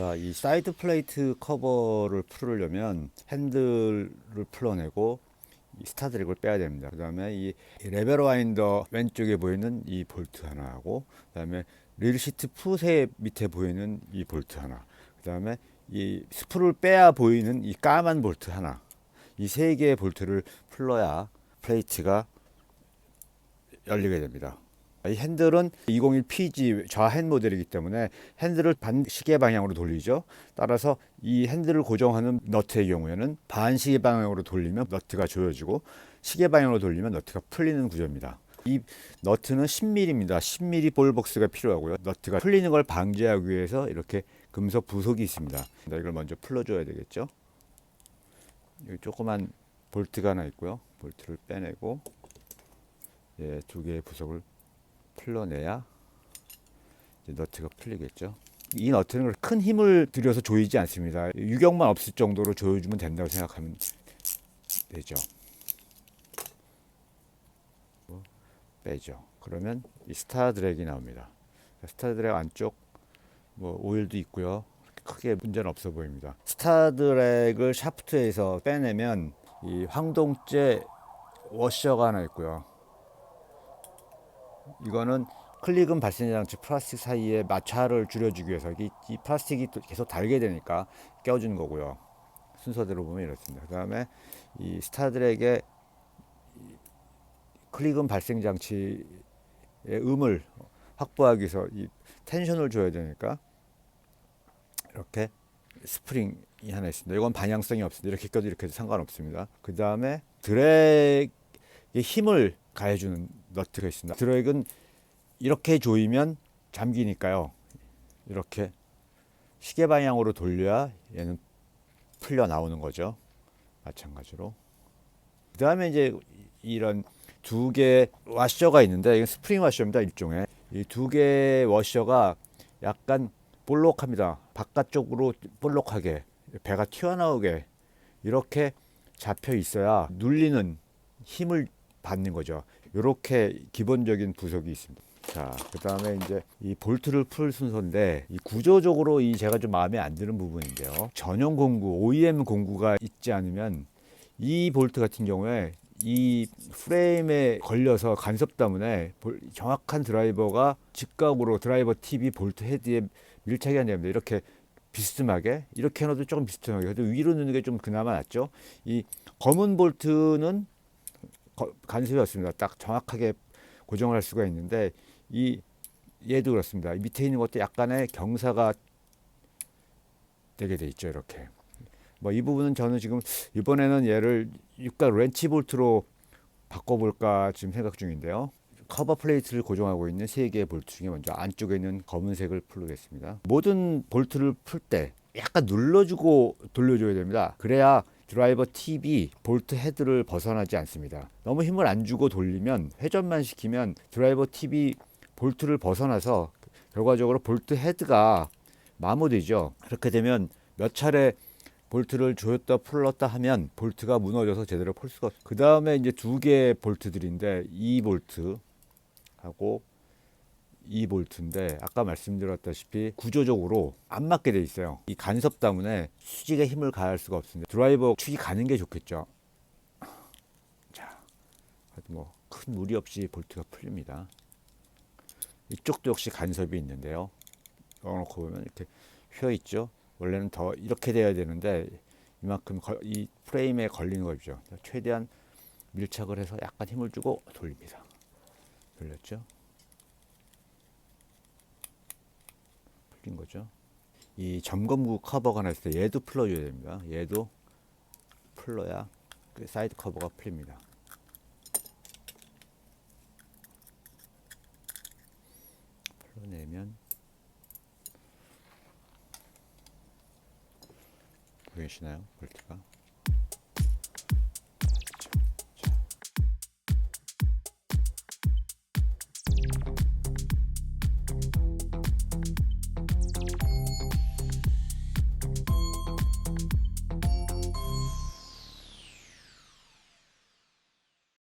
자, 이 사이드 플레이트 커버를 풀으려면 핸들을 풀어내고 이 스타드랙을 빼야 됩니다. 그 다음에 이 레벨 와인더 왼쪽에 보이는 이 볼트 하나하고, 그 다음에 릴 시트 풋의 밑에 보이는 이 볼트 하나, 그 다음에 이 스프를 빼야 보이는 이 까만 볼트 하나, 이 세 개의 볼트를 풀러야 플레이트가 열리게 됩니다. 이 핸들은 201PG 좌핸 모델이기 때문에 핸들을 반시계 방향으로 돌리죠. 따라서 이 핸들을 고정하는 너트의 경우에는 반시계 방향으로 돌리면 너트가 조여지고 시계 방향으로 돌리면 너트가 풀리는 구조입니다. 이 너트는 10mm입니다. 10mm 볼복스가 필요하고요. 너트가 풀리는 걸 방지하기 위해서 이렇게 금속 부속이 있습니다. 이걸 먼저 풀어줘야 되겠죠. 여기 조그만 볼트가 하나 있고요. 볼트를 빼내고 예, 두 개의 부속을 풀러내야 너트가 풀리겠죠. 이 너트는 큰 힘을 들여서 조이지 않습니다. 유격만 없을 정도로 조여주면 된다고 생각하면 되죠. 빼죠. 그러면 이 스타 드랙이 나옵니다. 스타 드랙 안쪽 뭐 오일도 있고요. 크게 문제는 없어 보입니다. 스타 드랙을 샤프트에서 빼내면 이 황동재 워셔가 하나 있고요. 이거는 클릭은 발생 장치 플라스틱 사이에 마찰을 줄여주기 위해서 이, 이 플라스틱이 또 계속 달게 되니까 껴주는 거고요. 순서대로 보면 이렇습니다. 그 다음에 이 스타드랙의 클릭은 발생 장치의 음을 확보하기 위해서 이 텐션을 줘야 되니까 이렇게 스프링이 하나 있습니다. 이건 방향성이 없습니다. 이렇게 껴도 이렇게 해도 상관없습니다. 그 다음에 드랙의 힘을 가해주는 너트가 있습니다. 드랙은 이렇게 조이면 잠기니까요. 이렇게 시계 방향으로 돌려야 얘는 풀려 나오는 거죠. 마찬가지로. 그 다음에 이제 이런 두 개의 와셔가 있는데 이건 스프링 와셔입니다. 일종의 이 두 개의 워셔가 약간 볼록합니다. 바깥쪽으로 볼록하게 배가 튀어나오게 이렇게 잡혀 있어야 눌리는 힘을 받는 거죠. 이렇게 기본적인 부속이 있습니다. 자, 그 다음에 이제 이 볼트를 풀 순서인데, 이 구조적으로 이 제가 좀 마음에 안 드는 부분인데요. 전용 공구, OEM 공구가 있지 않으면 이 볼트 같은 경우에 이 프레임에 걸려서 간섭 때문에 볼- 정확한 드라이버가 직각으로 드라이버 TV 볼트 헤드에 밀착이 안 됩니다. 이렇게 비스듬하게 이렇게 해놔도 조금 비스듬하게 그래도 위로 넣는 게 좀 그나마 낫죠. 이 검은 볼트는 거- 간섭이 없습니다. 딱 정확하게 고정을 할 수가 있는데 이 얘도 그렇습니다. 이 밑에 있는 것도 약간의 경사가 되게 돼 있죠. 이렇게. 뭐 이 부분은 저는 지금 이번에는 얘를 육각 렌치 볼트로 바꿔볼까 지금 생각 중인데요. 커버 플레이트를 고정하고 있는 세 개의 볼트 중에 먼저 안쪽에 있는 검은색을 풀겠습니다. 모든 볼트를 풀 때 약간 눌러주고 돌려줘야 됩니다. 그래야 드라이버 팁이 볼트 헤드를 벗어나지 않습니다. 너무 힘을 안 주고 돌리면 회전만 시키면 드라이버 팁이 볼트를 벗어나서 결과적으로 볼트 헤드가 마모되죠. 그렇게 되면 몇 차례 볼트를 조였다 풀었다 하면 볼트가 무너져서 제대로 풀 수가 없어요. 그 다음에 이제 두 개의 볼트들인데 이 볼트하고 이 볼트인데 아까 말씀드렸다시피 구조적으로 안 맞게 돼 있어요. 이 간섭 때문에 수직에 힘을 가할 수가 없습니다. 드라이버 축이 가는 게 좋겠죠. 자, 뭐큰 무리 없이 볼트가 풀립니다. 이쪽도 역시 간섭이 있는데요. 넣어놓고 보면 이렇게 휘어 있죠. 원래는 더 이렇게 돼야 되는데 이만큼 거- 이 프레임에 걸리는 거죠. 최대한 밀착을 해서 약간 힘을 주고 돌립니다. 돌렸죠. 풀린 거죠. 이 점검구 커버가 하나 있어요. 얘도 풀어줘야 됩니다. 얘도 풀러야 그 사이드 커버가 풀립니다. 풀어내면 보이시나요? 볼트가